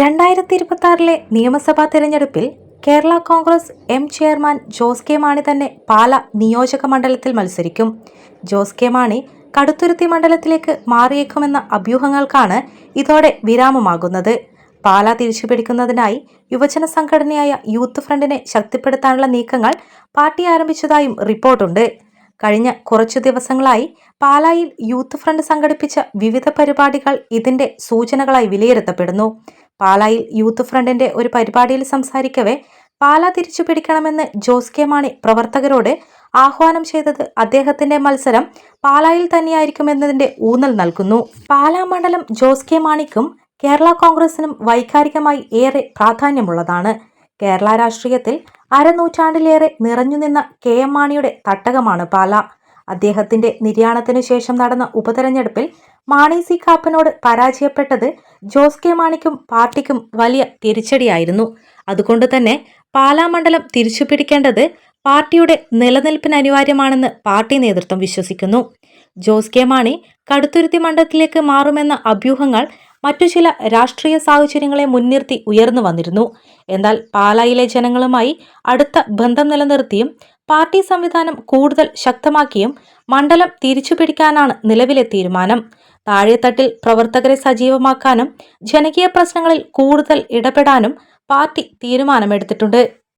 രണ്ടായിരത്തി ഇരുപത്തി ആറിലെ നിയമസഭാ തെരഞ്ഞെടുപ്പിൽ Kerala Congress M chairman Jose K Mani തന്നെ പാല നിയോജക മണ്ഡലത്തിൽ മത്സരിക്കും. ജോസ് കെ മാണി കടുത്തുരുത്തി മണ്ഡലത്തിലേക്ക് മാറിയേക്കുമെന്ന അഭ്യൂഹങ്ങൾക്കാണ് ഇതോടെ വിരാമമാകുന്നത്. പാല തിരിച്ചുപിടിക്കുന്നതിനായി യുവജന സംഘടനയായ യൂത്ത് ഫ്രണ്ടിനെ ശക്തിപ്പെടുത്താനുള്ള നീക്കങ്ങൾ പാർട്ടി ആരംഭിച്ചതായും റിപ്പോർട്ടുണ്ട്. കഴിഞ്ഞ കുറച്ചു ദിവസങ്ങളായി പാലായിൽ യൂത്ത് ഫ്രണ്ട് സംഘടിപ്പിച്ച വിവിധ പരിപാടികൾ ഇതിന്റെ സൂചനകളായി വിലയിരുത്തപ്പെടുന്നു. പാലായിൽ യൂത്ത് ഫ്രണ്ടിന്റെ ഒരു പരിപാടിയിൽ സംസാരിക്കവേ പാല തിരിച്ചു പിടിക്കണമെന്ന് ജോസ് കെ മാണി പ്രവർത്തകരോട് ആഹ്വാനം ചെയ്തത് അദ്ദേഹത്തിന്റെ മത്സരം പാലായിൽ തന്നെയായിരിക്കുമെന്നതിന്റെ ഊന്നൽ നൽകുന്നു. പാലാ മണ്ഡലം ജോസ് കെ മാണിക്കും കേരള കോൺഗ്രസിനും വൈകാരികമായി ഏറെ പ്രാധാന്യമുള്ളതാണ്. കേരള രാഷ്ട്രീയത്തിൽ അരനൂറ്റാണ്ടിലേറെ നിറഞ്ഞുനിന്ന കെ എം മാണിയുടെ തട്ടകമാണ് പാല. അദ്ദേഹത്തിന്റെ നിര്യാണത്തിനു ശേഷം നടന്ന ഉപതെരഞ്ഞെടുപ്പിൽ മാണി സി കാപ്പനോട് പരാജയപ്പെട്ടത് ജോസ് കെ മാണിക്കും പാർട്ടിക്കും വലിയ തിരിച്ചടിയായിരുന്നു. അതുകൊണ്ട് തന്നെ പാലാമണ്ഡലം തിരിച്ചുപിടിക്കേണ്ടത് പാർട്ടിയുടെ നിലനിൽപ്പിന് അനിവാര്യമാണെന്ന് പാർട്ടി നേതൃത്വം വിശ്വസിക്കുന്നു. ജോസ് കെ മാണി കടുത്തുരുത്തി മണ്ഡലത്തിലേക്ക് മാറുമെന്ന അഭ്യൂഹങ്ങൾ മറ്റു ചില രാഷ്ട്രീയ സാഹചര്യങ്ങളെ മുൻനിർത്തി ഉയർന്നു വന്നിരുന്നു. എന്നാൽ പാലായിലെ ജനങ്ങളുമായി അടുത്ത ബന്ധം നിലനിർത്തിയും പാർട്ടി സംവിധാനം കൂടുതൽ ശക്തമാക്കിയും മണ്ഡലം തിരിച്ചുപിടിക്കാനാണ് നിലവിലെ തീരുമാനം. താഴെത്തട്ടിൽ പ്രവർത്തകരെ സജീവമാക്കാനും ജനകീയ പ്രശ്നങ്ങളിൽ കൂടുതൽ ഇടപെടാനും പാർട്ടി തീരുമാനമെടുത്തിട്ടുണ്ട്.